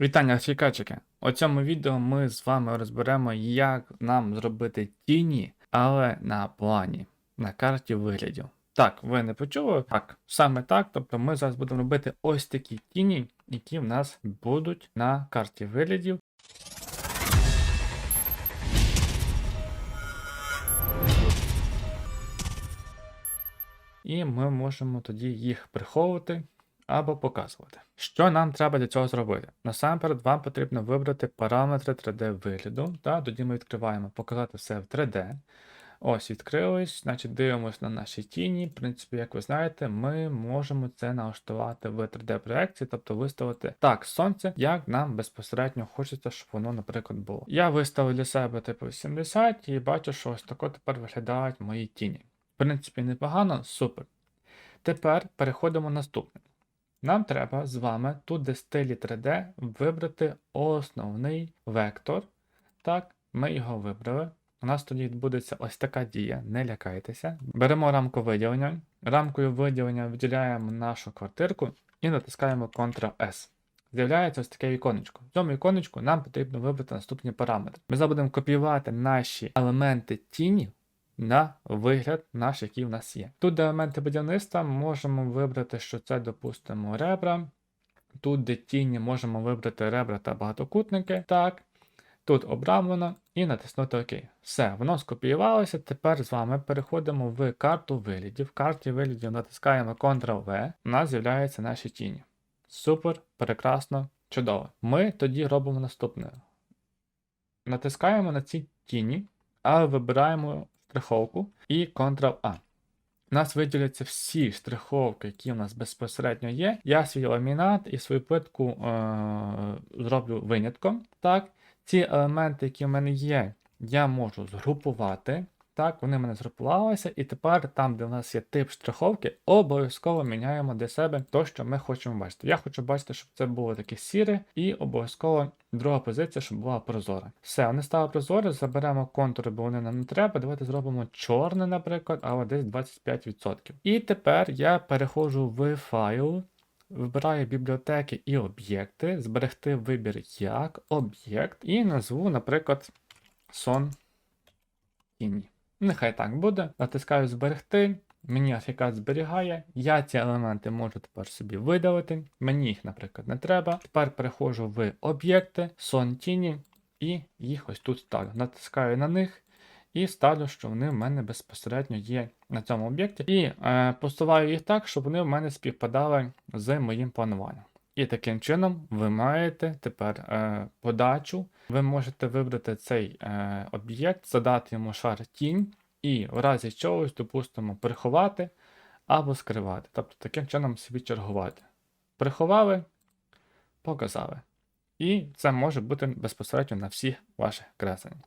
Вітання, фікачики! У цьому відео ми з вами розберемо, як нам зробити тіні, але на плані, на карті виглядів. Так, ви не почули? Так, саме так. Тобто ми зараз будемо робити ось такі тіні, які в нас будуть на карті виглядів. І ми можемо тоді їх приховувати або показувати. Що нам треба для цього зробити? Насамперед, вам потрібно вибрати параметри 3D вигляду. Та? Тоді ми відкриваємо показати все в 3D. Ось, відкрилось, значить дивимося на наші тіні. В принципі, як ви знаєте, ми можемо це налаштувати в 3D-проекції, тобто виставити так сонце, як нам безпосередньо хочеться, щоб воно, наприклад, було. Я виставив для себе типу 70 і бачу, що ось тако тепер виглядають мої тіні. В принципі, непогано, супер. Тепер переходимо наступне. Нам треба з вами тут, де стилі 3D, вибрати основний вектор. Так, ми його вибрали. У нас тоді відбудеться ось така дія, не лякайтеся. Беремо рамку виділення. Рамкою виділення виділяємо нашу квартирку і натискаємо Ctrl-S. З'являється ось таке віконечко. В цьому віконечку нам потрібно вибрати наступні параметри. Ми зараз будемо копіювати наші елементи тіні на вигляд наш, який в нас є. Тут, де елементи будівництва, можемо вибрати, що це, допустимо, ребра. Тут, де можемо вибрати ребра та багатокутники. Так. Тут обрамлено і натиснути ОК. Все, воно скопіювалося. Тепер з вами переходимо в карту виглядів. В карті виглядів натискаємо Ctrl-V, у нас з'являються наші тіні. Супер, прекрасно, чудово. Ми тоді робимо наступне. Натискаємо на ці тіні, але вибираємо штриховку і Ctrl-A. У нас виділяться всі штриховки, які у нас безпосередньо є. Я свій ламінат і свою плитку е- зроблю винятком. Так, ці елементи, які в мене є, я можу згрупувати. Так, вони мене згрупувалися, і тепер там, де в нас є тип штриховки, обов'язково міняємо для себе те, що ми хочемо бачити. Я хочу бачити, щоб це було таке сіре, і обов'язково друга позиція, щоб була прозора. Все, вони стали прозорі, заберемо контури, бо вони нам не треба. Давайте зробимо чорне, наприклад, але десь 25%. І тепер я переходжу в файл. Вибираю бібліотеки і об'єкти, зберегти вибір як об'єкт, і назву, наприклад, сон тіні. Нехай так буде. Натискаю зберегти. Мені афікат зберігає. Я ці елементи можу тепер собі видалити. Мені їх, наприклад, не треба. Тепер переходжу в об'єкти, сон тіні, і їх ось тут ставлю. Натискаю на них і ставлю, що вони в мене безпосередньо є на цьому об'єкті. І е, посуваю їх так, щоб вони в мене співпадали з моїм плануванням. І таким чином ви маєте тепер е, подачу. Ви можете вибрати цей е, об'єкт, задати йому шар тінь, і в разі чогось, допустимо, приховати або скривати. Тобто таким чином собі чергувати. Приховали, показали. І це може бути безпосередньо на всіх ваших кресленнях.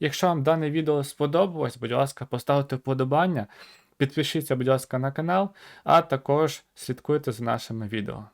Якщо вам дане відео сподобалось, будь ласка, поставте вподобання, підпишіться, будь ласка, на канал, а також слідкуйте за нашими відео.